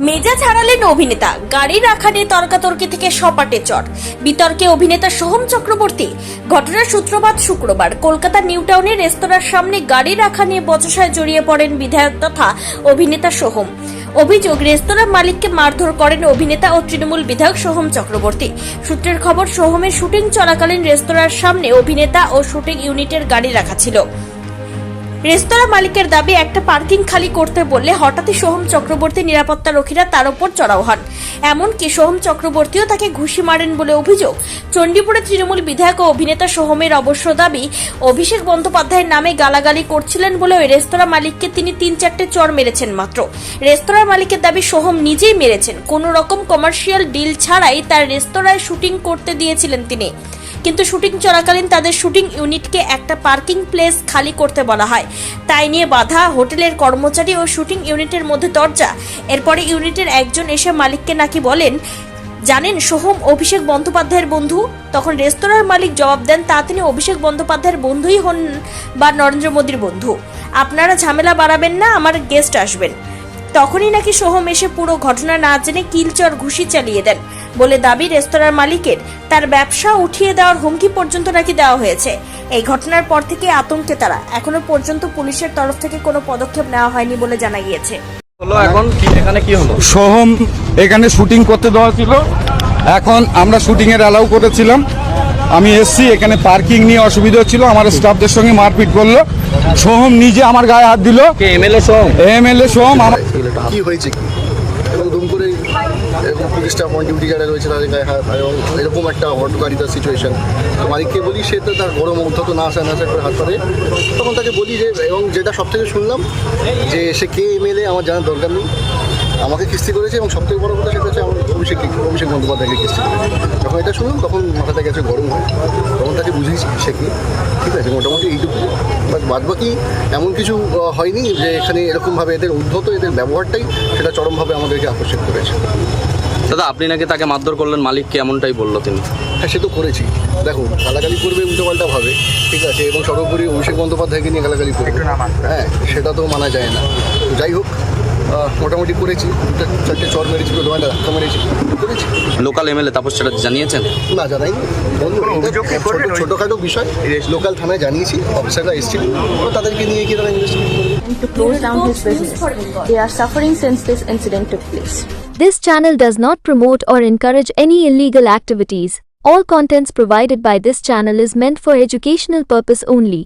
মেজাজ হারালেন অভিনেতা। গাড়ি রাখা নিয়ে তর্কাতর্কি থেকে সপাটে চট বিতর্কে অভিনেতা সোহম চক্রবর্তী, ঘটনার সূত্রপাত শুক্রবার। কলকাতা নিউ টাউনের রেস্তোরাঁর সামনে গাড়ি রাখা নিয়ে বচসায় জড়িয়ে পড়েন বিধায়ক তথা অভিনেতা সোহম। অভিযোগ রেস্তোরাঁ মালিককে মারধর করেন অভিনেতা ও তৃণমূল বিধায়ক সোহম চক্রবর্তী। সূত্রের খবর, সোহমের শুটিং চলাকালীন রেস্তোরাঁর সামনে অভিনেতা ও শুটিং ইউনিটের গাড়ি রাখা ছিল। রেস্তোরাঁ মালিকের দাবি, একটা পার্কিং খালি করতে বললে হঠাৎই সোহম চক্রবর্তী নিরাপত্তা রক্ষীরা তার উপর চড়াও হন। এমনকি সোহম চক্রবর্তীও তাকে ঘুষি মারেন বলে অভিযোগ। চণ্ডীপুরে তৃণমূল বিধায়ক ও অভিনেতা সোহমের অবশ্য দাবি, অভিষেক বন্দ্যোপাধ্যায়ের নামে গালাগালি করছিলেন বলে ওই রেস্তোরাঁ মালিককে তিনি তিন চারটে চর মেরেছেন মাত্র। রেস্তোরাঁ মালিকের দাবি, সোহম নিজেই মেরেছেন। কোনো রকম কমার্শিয়াল ডিল ছাড়াই তার রেস্তোরাঁয় শুটিং করতে দিয়েছিলেন তিনি। কিন্তু শুটিং চলাকালীন তাদের শুটিং ইউনিটকে একটা পার্কিং প্লেস খালি করতে বলা হয়। তাই নিয়ে বাধা, হোটেলের কর্মচারী ও শুটিং ইউনিটের মধ্যে দরজা। এরপরে ইউনিটের একজন এসে মালিককে নাকি বলেন, জানেন, সোহম, অভিষেক বন্দ্যোপাধ্যায়ের বন্ধু? তখন রেস্তোরাঁর মালিক জবাব দেন, তা তিনি অভিষেক বন্দ্যোপাধ্যায়ের বন্ধুই হন বা নরেন্দ্র মোদীর বন্ধু। আপনারা ঝামেলা বাড়াবেন না, আমার গেস্ট আসবেন। তখনই নাকি সোহম এসে পুরো ঘটনা না জেনে কিলচর ঘুষি চালিয়ে দেন বলে দাবি রেস্তোরাঁর মালিকের। তার ব্যবসা উঠিয়ে দেওয়ার হুমকি পর্যন্ত নাকি দেওয়া হয়েছে। এই ঘটনার পর থেকে আতঙ্কে তারা। এখনও পর্যন্ত পুলিশের তরফ থেকে কোনো পদক্ষেপ নেওয়া হয়নি বলে জানা গিয়েছে। হলো এখন কি এখানে কি হলো? সোহম এখানে শুটিং করতে দেওয়া ছিল। এখন আমরা শুটিং এর অ্যালাউ করেছিলাম। আমি এসছি এখানে পার্কিং নিয়ে অসুবিধা হচ্ছিল আমার স্টাফদের সঙ্গে মারপিট করল। সোহম নিজে আমার গায়ে হাত দিল। কে এমএলএ সং এমএলএ সোহম আমার কি হয়েছে কি? এবং দুম করে ডিউটি যারা রয়েছে তাদের গায়ে হাত এবং এরকম একটা হটকারিতার সিচুয়েশন মালিককে বলি সে তো তার গরম না আসা না আসা করে হাত পারে তখন তাকে বলি যে এবং যেটা সব থেকে শুনলাম যে সে কে এমএলএ আমার জানার দরকার নেই। আমাকে কিস্তি করেছে এবং সবথেকে বড় কথা সেটা হচ্ছে আমার অভিষেক অভিষেক বন্দ্যোপাধ্যায়কে কিস্তি করেছে। যখন এটা শুনলাম তখন মাথাটা গেছে গরম হয়ে। সে কি? ঠিক আছে মোটামুটি এইটুকু। বাট বাদ বাকি এমন কিছু হয়নি যে এখানে এরকমভাবে এদের উদ্ধত এদের ব্যবহারটাই সেটা চরমভাবে আমাদেরকে আকর্ষিত করেছে। দাদা আপনি নাকি তাকে মারধর করলেন? মালিককে এমনটাই বলল তিনি। হ্যাঁ সে তো করেছি। দেখো গালাগালি করবে উল্টোপাল্টা ভাবে ঠিক আছে এবং সর্বোপরি অভিষেক বন্দ্যোপাধ্যায়কে নিয়ে গালাগালি করবে। হ্যাঁ সেটা তো মানা যায় না। যাই হোক মোটামুটি করেছি। দুটো চারটে চর মেরেছি দোকানটা ধাক্কা মেরেছি। করেছি। লোকাল এমএলএ তাপস চ্যাটার্জি জানিয়েছেন না জানাইনি বন্ধু এটা ছোট- ছোটোখাটো বিষয় লোকাল থানায় জানিয়েছি অফিসাররা এসেছিল তো তাদেরকে নিয়ে গিয়ে তারা ইনভেস্টিগেট করবে to close down his business. They are suffering since this incident took place. This channel does not promote or encourage any illegal activities. All contents provided by this channel is meant for educational purpose only.